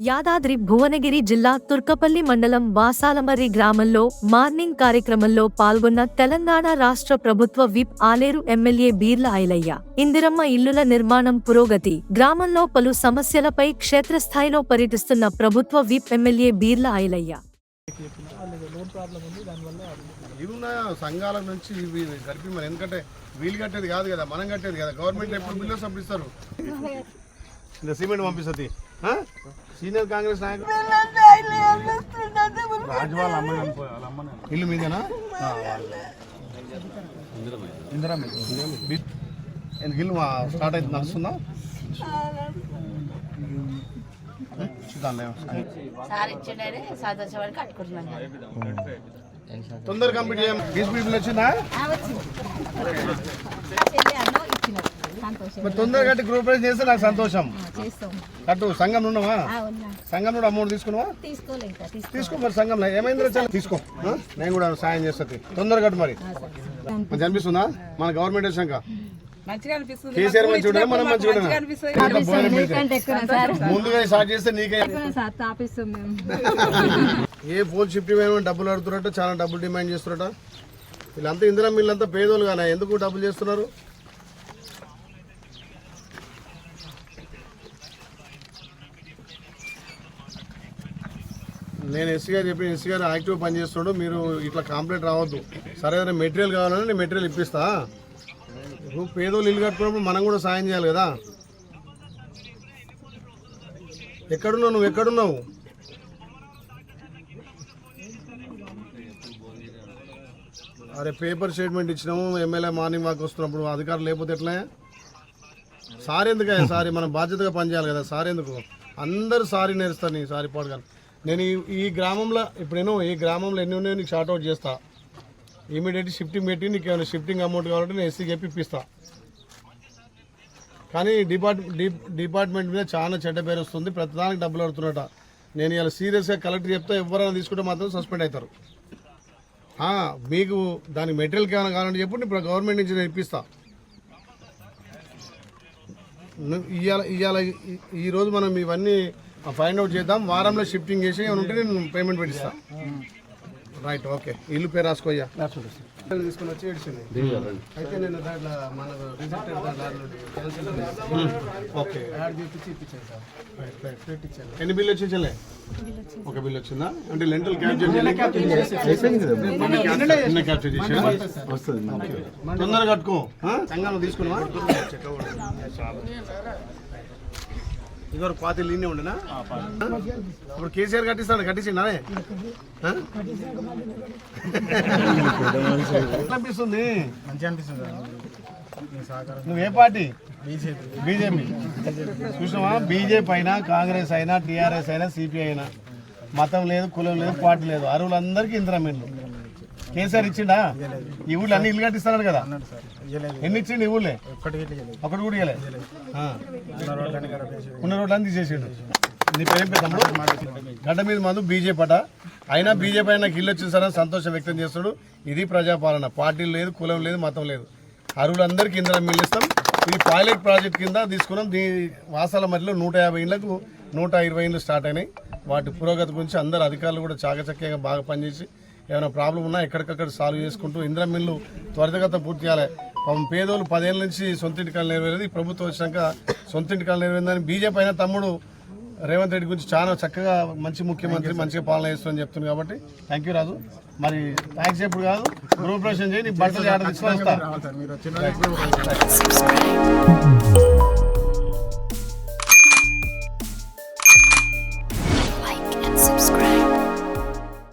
యాదాద్రి భువనగిరి జిల్లా తుర్కపల్లి మండలం వాసాలమర్రి గ్రామంలో మార్నింగ్ కార్యక్రమంలో పాల్గొన్న తెలంగాణ రాష్ట్ర ప్రభుత్వ విప్ ఆలేరు ఎమ్మెల్యే బీర్ల ఐలయ్య. ఇందిరమ్మ ఇల్లుల నిర్మాణం పురోగతి. గ్రామంలో పలు సమస్యలపై క్షేత్రస్థాయిలో పర్యటిస్తున్న ప్రభుత్వ విప్ ఎమ్మెల్యే బీర్ల ఐలయ్య. సంఘాల నుంచి గడిపి ఎందుకంటే వీలు కట్టేది కాదు కదా మనం కట్టేది కదా. గవర్నమెంట్ ఎప్పుడు బిల్లు సప్పుడు ఇంకా సిమెంట్ పంపిస్తుంది? సీనియర్ కాంగ్రెస్ నాయకుడు ఇల్లు మీదేనా ఇందిరా ఇల్లు స్టార్ట్ అయితే నడుస్తుందా తొందర కంప్లీట్ చేయం బిల్ వచ్చిందా అన్నో ఇచ్చినారు సంతోషం మరి తొందరగా కట్టి గ్రూప్ రైజ్ చేస్తే నాకు సంతోషం. కట్టు సంఘం ఉన్నావా ఆ, ఉన్నా. సంఘం నుండి అమౌంట్ తీసుకున్నావా? తీసుకో మరి సంఘంలో. ఏమైంది చాలా తీసుకో? నేను కూడా సాయం చేస్తుంది తొందరగా కట్టు మరి. మంచి అనిపిస్తుందా? మన గవర్నమెంట్ వచ్చాక ముందుగా స్టార్ట్ చేస్తే నీకే. ఏ పోల్ షిఫ్ట్ డబ్బులు అడుగుతున్నట్టు చాలా డబ్బులు డిమాండ్ చేస్తున్నట వీళ్ళంతా ఇందిరా వీళ్ళంతా పేదోళ్ళు కానీ? ఎందుకు డబ్బులు చేస్తున్నారు? నేను ఎస్సీ గారు చెప్పిన ఎస్సీ గారు యాక్టివ్ పని చేస్తున్నాడు మీరు ఇట్లా కంప్లైంట్ రావద్దు. సరే ఏదైనా మెటీరియల్ కావాలని నేను మెటీరియల్ ఇప్పిస్తా. ఇప్పుడు పేదోళ్ళు ఇల్లు కట్టుకున్నప్పుడు మనం కూడా సాయం చేయాలి కదా. ఎక్కడున్నావు నువ్వు? ఎక్కడున్నావు? అరే పేపర్ స్టేట్మెంట్ ఇచ్చినాము ఎమ్మెల్యే మార్నింగ్ వాక్ వస్తున్నప్పుడు అధికారులు లేకపోతే ఎట్లా? సారీ ఎందుకయ్యా సారీ మనం బాధ్యతగా పనిచేయాలి కదా. సార్ ఎందుకు అందరు సారీ నేర్స్తారు నీ సారీ పాడు కానీ నేను ఈ ఈ గ్రామంలో ఇప్పుడు నేను ఈ గ్రామంలో ఎన్ని ఉన్నాయో నీకు షార్ట్ అవుట్ చేస్తా. ఇమీడియట్ షిఫ్టింగ్ పెట్టి నీకు ఏమైనా షిఫ్టింగ్ అమౌంట్ కావాలంటే నేను ఎస్సీకి చెప్పి ఇప్పిస్తా. కానీ డిపార్ట్ డి- డిపార్ట్మెంట్ మీద చాలా చెడ్డ పేరు వస్తుంది. ప్రతిదానికి డబ్బులు అడుగుతున్నట నేను ఇలా సీరియస్గా కలెక్టర్ చెప్తే. ఎవరైనా తీసుకుంటే మాత్రం సస్పెండ్ అవుతారు. మీకు దాని మెటీరియల్ ఏమైనా కావాలంటే చెప్పు. ఇప్పుడు గవర్నమెంట్ నుంచి నేను ఇప్పిస్తా. ఇవాళ ఇవాళ ఈరోజు మనం ఇవన్నీ ఫైండ్ అవుట్ చేద్దాం. వారంలో షిఫ్టింగ్ చేసి ఏమైనా ఉంటే నేను పేమెంట్ పెట్టిస్తా. రైట్ ఓకే ఇల్లు పేరు రాసుకోయ్యా తీసుకుని వచ్చి ఏడ్చింది. అయితే నేను దాంట్లో మన రిజిస్టర్ దాంట్లో ఓకే. యాడ్ చేపించి ఇప్పించాను సార్. రైట్ రైట్ రేట్ ఇచ్చాను ఎన్ని బిల్ వచ్చి చెల్లె ఒక బిల్ వచ్చిందా? అంటే లెంటల్ క్యాప్చర్ నిన్న క్యాప్చర్ చేసారా తొందరగా కట్టుకో. ఆ? సంఘంలో తీసుకున్నావా? ఇదివరకు పాతి లీనే ఉండేనా? ఇప్పుడు కేసీఆర్ కట్టిస్తాడు కట్టించిండా. ఎట్లా అనిపిస్తుంది? మంచిగా అనిపిస్తుంది సార్. నువ్వు ఏ పార్టీ? బీజేపీ. బీజేపీ. చూసినావా? బీజేపీ అయినా కాంగ్రెస్ అయినా టీఆర్ఎస్ అయినా సిపిఐ అయినా. మతం లేదు కులం లేదు పార్టీ లేదు. అరువులందరికీ ఇంద్రమిల్లు కేసీఆర్ ఇచ్చిండా? ఈ ఊళ్ళో అన్ని ఇల్లు కట్టిస్తున్నాడు కదా. ఎన్ని ఇచ్చిండు ఈ ఊళ్ళే? ఒకటి కూడా ఇవ్వలే. ఉన్న రోడ్లన్నీ తీసేసిండు. నీ పేరు పెద్దమ్ముడు గడ్డ మీద మందు బీజేపీ అట అయినా బీజేపీ అయినా ఇల్లు వచ్చింది సరే సంతోషం వ్యక్తం చేస్తాడు ఇది ప్రజాపాలన. పార్టీలు లేదు కులం లేదు మతం లేదు. అరువులందరికీ ఇందిరా మిల్లిస్తాం ఇది పైలట్ ప్రాజెక్ట్ కింద తీసుకున్నాం. దీ వాసాల మధ్యలో నూట యాభై ఇళ్ళకు నూట ఇరవై ఇళ్ళు స్టార్ట్ అయినాయి. వాటి పురోగతి గురించి అందరు అధికారులు కూడా చాకచక్యంగా బాగా పనిచేసి ఏమైనా ప్రాబ్లం ఉన్నా ఎక్కడికక్కడ సాల్వ్ చేసుకుంటూ ఇందిరా మిల్లు త్వరితగత పూర్తి చేయాలి. పాపం పేదోళ్ళు పదేళ్ళ నుంచి సొంత ఇంటికాలు నెరవేరేది ప్రభుత్వం వచ్చినాక సొంత ఇంటికాలు నెరవేరిందని బీజేపీ అయినా తమ్ముడు రేవంత్ రెడ్డి గురించి చాలా చక్కగా మంచి ముఖ్యమంత్రి మంచిగా పాలన చేస్తుందని చెప్తుంది కాబట్టి థ్యాంక్ యూ రాజు. మరి థ్యాంక్స్ ఎప్పుడు కాదు గృహప్రవేశం చేయి నీ బట్టలు తీసుకొని